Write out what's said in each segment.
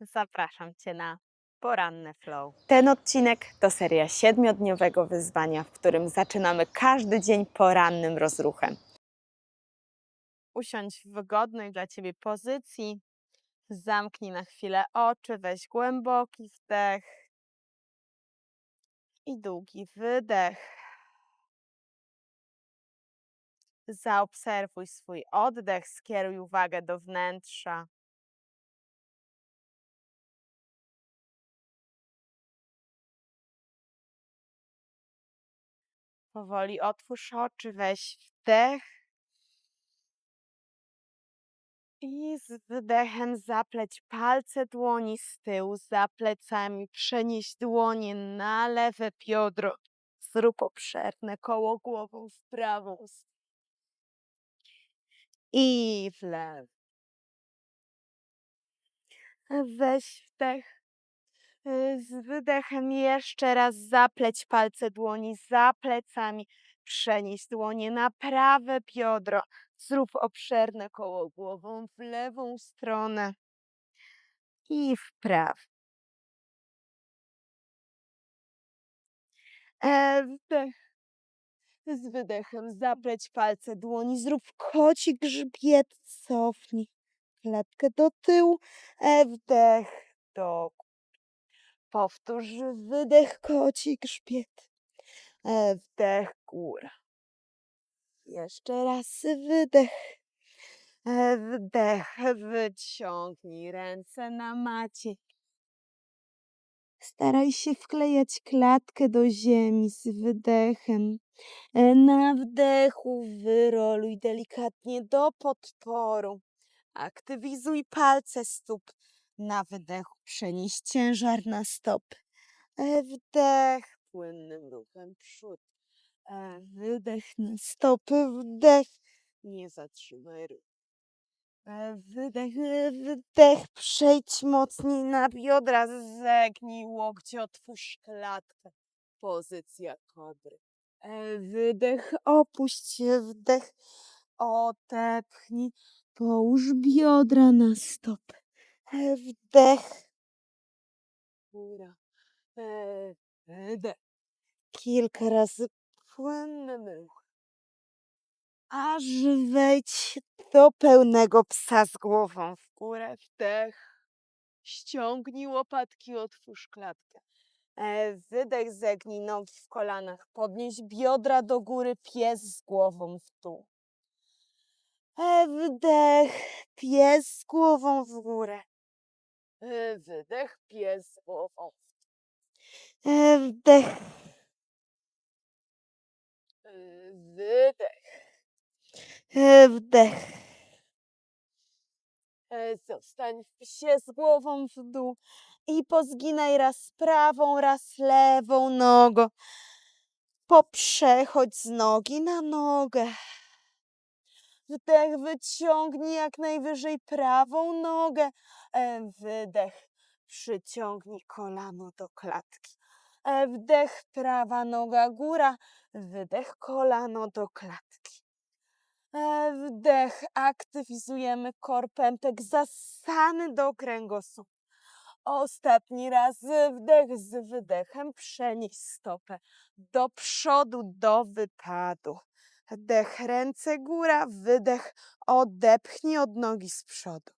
Zapraszam Cię na poranny flow. Ten odcinek to seria siedmiodniowego wyzwania, w którym zaczynamy każdy dzień porannym rozruchem. Usiądź w wygodnej dla Ciebie pozycji. Zamknij na chwilę oczy, weź głęboki wdech i długi wydech. Zaobserwuj swój oddech, skieruj uwagę do wnętrza. Powoli otwórz oczy, weź wdech. I z wydechem zapleć palce dłoni z tyłu za plecami. Przenieś dłonie na lewe biodro. Zrób obszerne koło głową w prawą. I w lewo. Weź wdech. Y, Z wydechem jeszcze raz zapleć palce dłoni za plecami. Przenieś dłonie na prawe biodro. Zrób obszerne koło głową w lewą stronę i w prawo. E, wdech. Z wydechem zapleć palce dłoni. Zrób koci grzbiet. Cofnij klatkę do tyłu. E, wdech do. Powtórz wydech koci grzbiet. E, wdech góra. Jeszcze raz wydech. E, Wdech, wyciągnij ręce na macie. Staraj się wklejać klatkę do ziemi z wydechem. E, Na wdechu wyroluj delikatnie do podporu. Aktywizuj palce stóp. Na wydechu przenieś ciężar na stopy. E, Wdech płynnym ruchem przód. E, Wydech na stopy, wdech. Nie zatrzymaj ruchu. E, Wydech, wdech, przejdź mocniej na biodra, zegnij łokcie, otwórz klatkę. Pozycja kobry. Wydech, opuść się, wdech, odepchnij, połóż biodra na stopy. E, Wdech, góra, e, wydech. Kilka razy ruchem aż wejdź do pełnego psa z głową w górę. Wdech. Ściągnij łopatki, otwórz klatkę. E, Wydech, zegnij nogi w kolanach. Podnieś biodra do góry, pies z głową w dół. Wdech, pies z głową w górę. E, Wydech, pies z głową. E, Wdech. E, Wydech. E, Wdech. E, Zostań w psie z głową w dół i pozginaj raz prawą, raz lewą nogą. Poprzechodź z nogi na nogę. Wdech, wyciągnij jak najwyżej prawą nogę. E, Wydech, przyciągnij kolano do klatki. E, Wdech, prawa noga góra. Wydech, kolano do klatki. E, Wdech, aktywizujemy korpępek zasany do kręgosłupa. Ostatni raz wdech z wydechem, przenieś stopę do przodu, do wypadu. Wdech, ręce góra, wydech, odepchnij od nogi z przodu.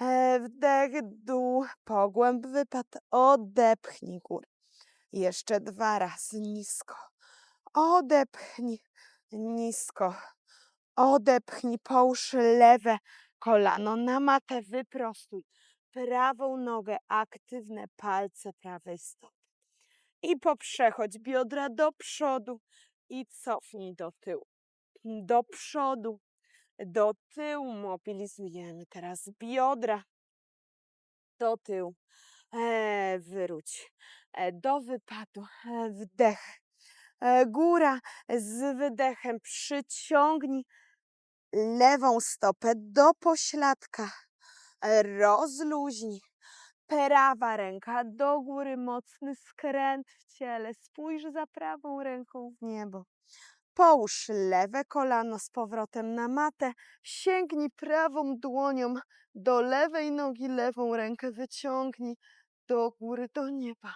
E, Wdech, dół, pogłęb, wypad, odepchnij górę. Jeszcze dwa razy nisko. Odepchnij nisko. Odepchnij, połóż lewe kolano na matę, wyprostuj prawą nogę, aktywne palce prawej stopy. I poprzechodź biodra do przodu i cofnij do tyłu. Do przodu, do tyłu mobilizujemy teraz biodra do tyłu. E, wróć e, do wypadu. E, wdech. E, góra z wydechem przyciągnij lewą stopę do pośladka. Rozluźnij. Prawa ręka do góry, mocny skręt w ciele. Spójrz za prawą ręką w niebo. Połóż lewe kolano z powrotem na matę. Sięgnij prawą dłonią do lewej nogi, lewą rękę wyciągnij do góry, do nieba.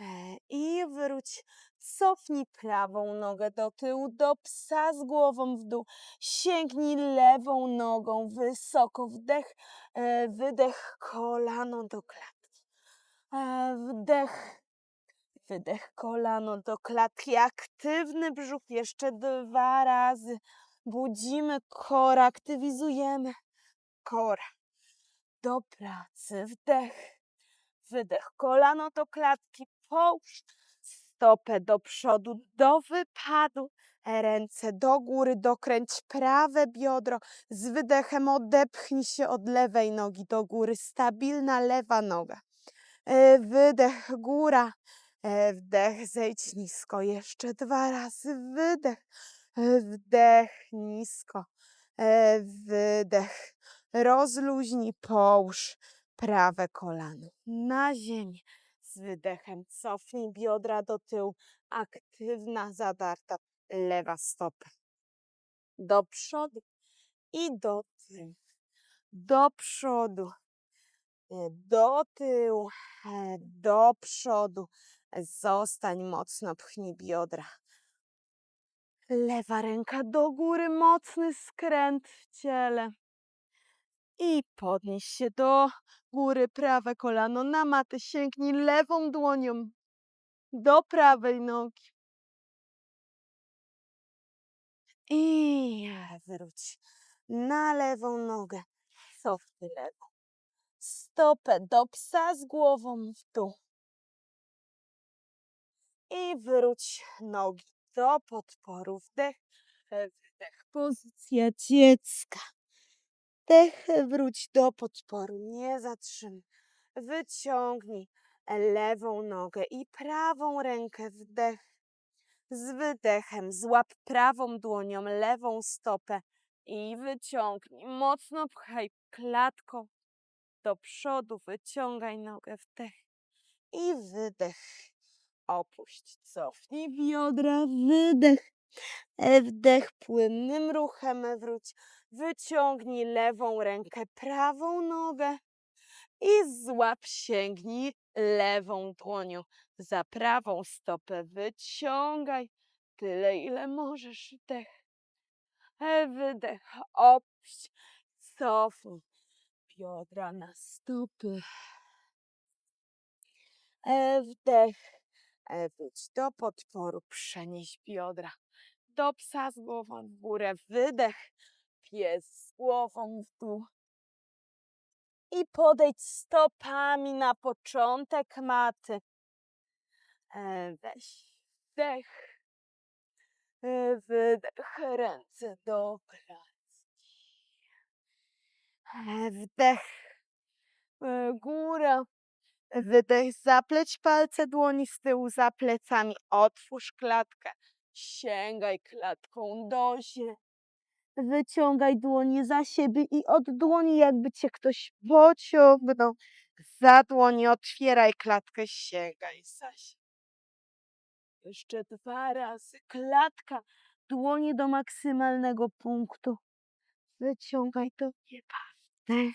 E, I wróć. Cofnij prawą nogę do tyłu, do psa z głową w dół. Sięgnij lewą nogą wysoko. Wdech, e, wydech, kolano do klatki. E, Wdech, wydech, kolano do klatki. Aktywny brzuch jeszcze dwa razy. Budzimy kor, aktywizujemy kor. Do pracy. Wdech, wydech, kolano do klatki. Połóż stopę do przodu, do wypadu. Ręce do góry, dokręć prawe biodro. Z wydechem odepchnij się od lewej nogi do góry. Stabilna lewa noga. E, Wydech, góra. E, Wdech, zejdź nisko. Jeszcze dwa razy. Wydech. E, Wdech, nisko. E, Wydech. Rozluźnij, połóż prawe kolano na ziemię. Z wydechem cofnij biodra do tyłu. Aktywna, zadarta lewa stopa. Do przodu i do tyłu. Do przodu, do tyłu, do przodu. Zostań mocno, pchnij biodra. Lewa ręka do góry, mocny skręt w ciele. I podnieś się do góry, prawe kolano na matę. Sięgnij lewą dłonią do prawej nogi. I wróć na lewą nogę. Cofnij lewą. Stopę do psa z głową w dół. I wróć nogi do podporu. Wdech, wydech. Pozycja dziecka. Wdech, wróć do podporu. Nie zatrzymaj. Wyciągnij lewą nogę i prawą rękę. Wdech. Z wydechem złap prawą dłonią lewą stopę i wyciągnij. Mocno pchaj klatką do przodu. Wyciągaj nogę. Wdech i wydech. Opuść, cofnij biodra, wydech. E, Wdech płynnym ruchem wróć. Wyciągnij lewą rękę, prawą nogę i złap, sięgnij lewą dłonią za prawą stopę. Wyciągaj tyle, ile możesz. Wdech, e, wydech, opuść, cofnij biodra na stopy. E, Wdech, e, wróć do podporu, przenieś biodra do psa z głową w górę, wydech, pies z głową w dół. I podejdź stopami na początek maty. E, Weź wdech, e, wydech, ręce do klatki. Wdech, góra, Wydech, zapleć palce dłoni z tyłu za plecami. Otwórz klatkę. Sięgaj klatką do ziemi. Wyciągaj dłonie za siebie i od dłoni jakby cię ktoś pociągnął. Za dłoni otwieraj klatkę, sięgaj za siebie. Jeszcze dwa razy. Klatka. Dłonie do maksymalnego punktu. Wyciągaj do nieba. Wdech.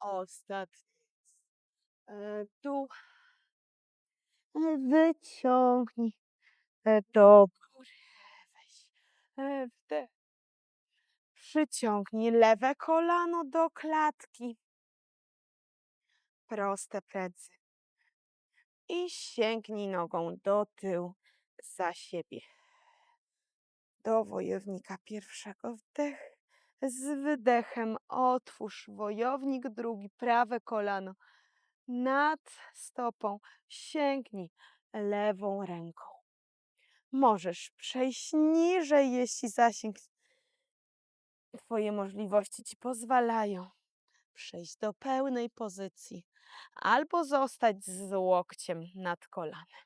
Ostatni. E, Tu. E, Wyciągnij. Do góry. Weź. E, Wdech. Przyciągnij lewe kolano do klatki. Proste plecy. I sięgnij nogą do tyłu za siebie. Do wojownika pierwszego. Wdech. Z wydechem otwórz wojownik drugi, prawe kolano nad stopą. Sięgnij lewą ręką. Możesz przejść niżej, jeśli zasięg Twoje możliwości Ci pozwalają. Przejść do pełnej pozycji albo zostać z łokciem nad kolanem.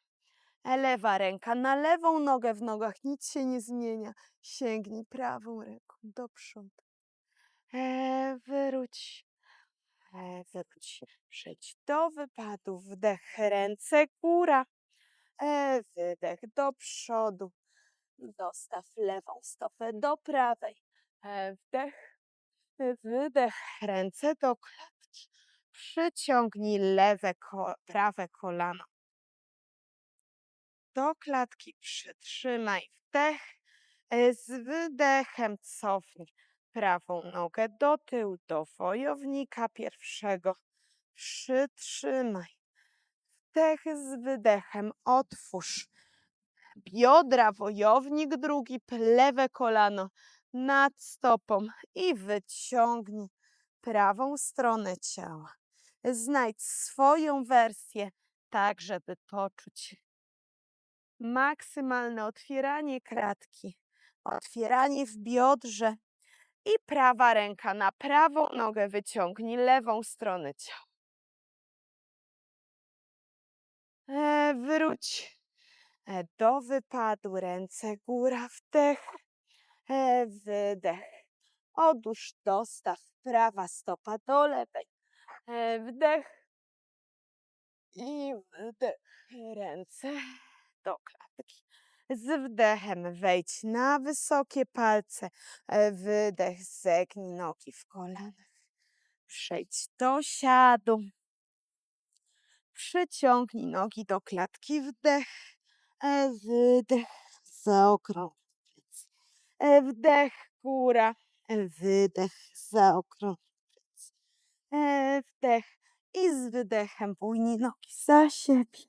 Lewa ręka na lewą nogę w nogach, nic się nie zmienia. Sięgnij prawą ręką do przodu. E, wróć. E, wróć. Przejdź do wypadu. Wdech, ręce, góra. E, wydech do przodu. Dostaw lewą stopę do prawej. E, wdech. Wydech. Ręce do klatki. Przyciągnij lewe, ko prawe kolano. Do klatki przytrzymaj wdech. Z wydechem cofnij prawą nogę do tyłu, do wojownika pierwszego. Przytrzymaj. Wdech z wydechem otwórz. Biodra, wojownik drugi, lewe kolano nad stopą i wyciągnij prawą stronę ciała. Znajdź swoją wersję, tak żeby poczuć maksymalne otwieranie kratki, otwieranie w biodrze i prawa ręka na prawą nogę wyciągnij lewą stronę ciała. E, wróć e, do wypadu, ręce góra, wdech, e, wydech. Odłóż, dostaw, prawa stopa do lewej, e, wdech i wdech. Ręce do klatki. Z wdechem. Wejdź na wysokie palce, e, wydech, zegnij nogi w kolanach. Przejdź do siadu. Przyciągnij nogi do klatki, wdech, e, wydech, zaokrąg. E, Wdech, góra, wydech, zaokrąg Wdech. I z wydechem bójnij nogi za siebie.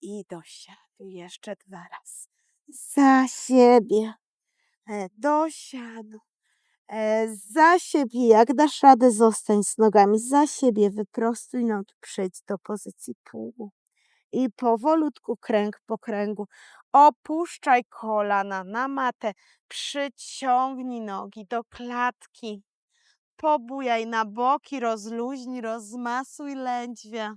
I do siadu. Jeszcze dwa razy. Za siebie, e, do siadu. E, Za siebie, jak dasz radę, zostań z nogami za siebie, wyprostuj nogi, przejdź do pozycji pół. I powolutku, kręg po kręgu, opuszczaj kolana na matę, przyciągnij nogi do klatki, pobujaj na boki, rozluźnij, rozmasuj lędźwia.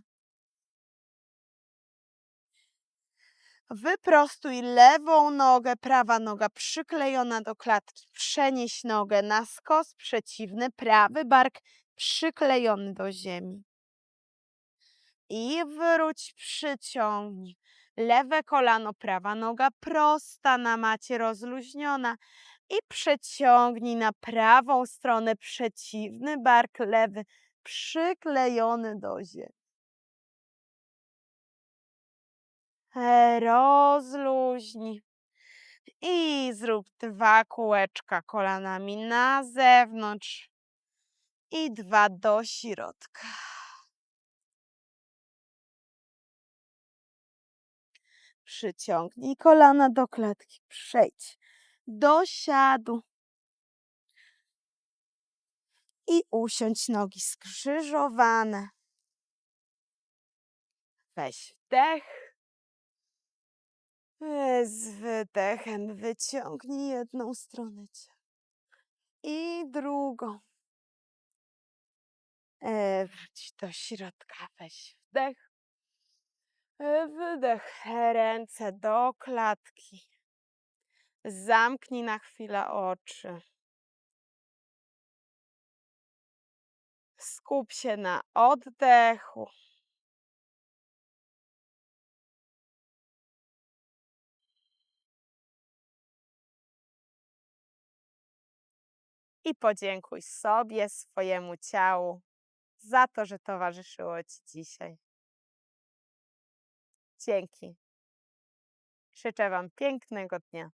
Wyprostuj lewą nogę, prawa noga przyklejona do klatki. Przenieś nogę na skos przeciwny, prawy bark przyklejony do ziemi. I wróć, przyciągnij. Lewe kolano, prawa noga prosta na macie, rozluźniona. I przeciągnij na prawą stronę przeciwny bark lewy przyklejony do ziemi. Rozluźnij. I zrób dwa kółeczka kolanami na zewnątrz i dwa do środka. Przyciągnij kolana do klatki, przejdź do siadu i usiądź nogi skrzyżowane. Weź wdech. E, Z wydechem wyciągnij jedną stronę i drugą. E, Wróć do środka, weź wdech. E, Wydech, ręce do klatki. Zamknij na chwilę oczy. Skup się na oddechu. I podziękuj sobie, swojemu ciału za to, że towarzyszyło Ci dzisiaj. Dzięki. Życzę Wam pięknego dnia.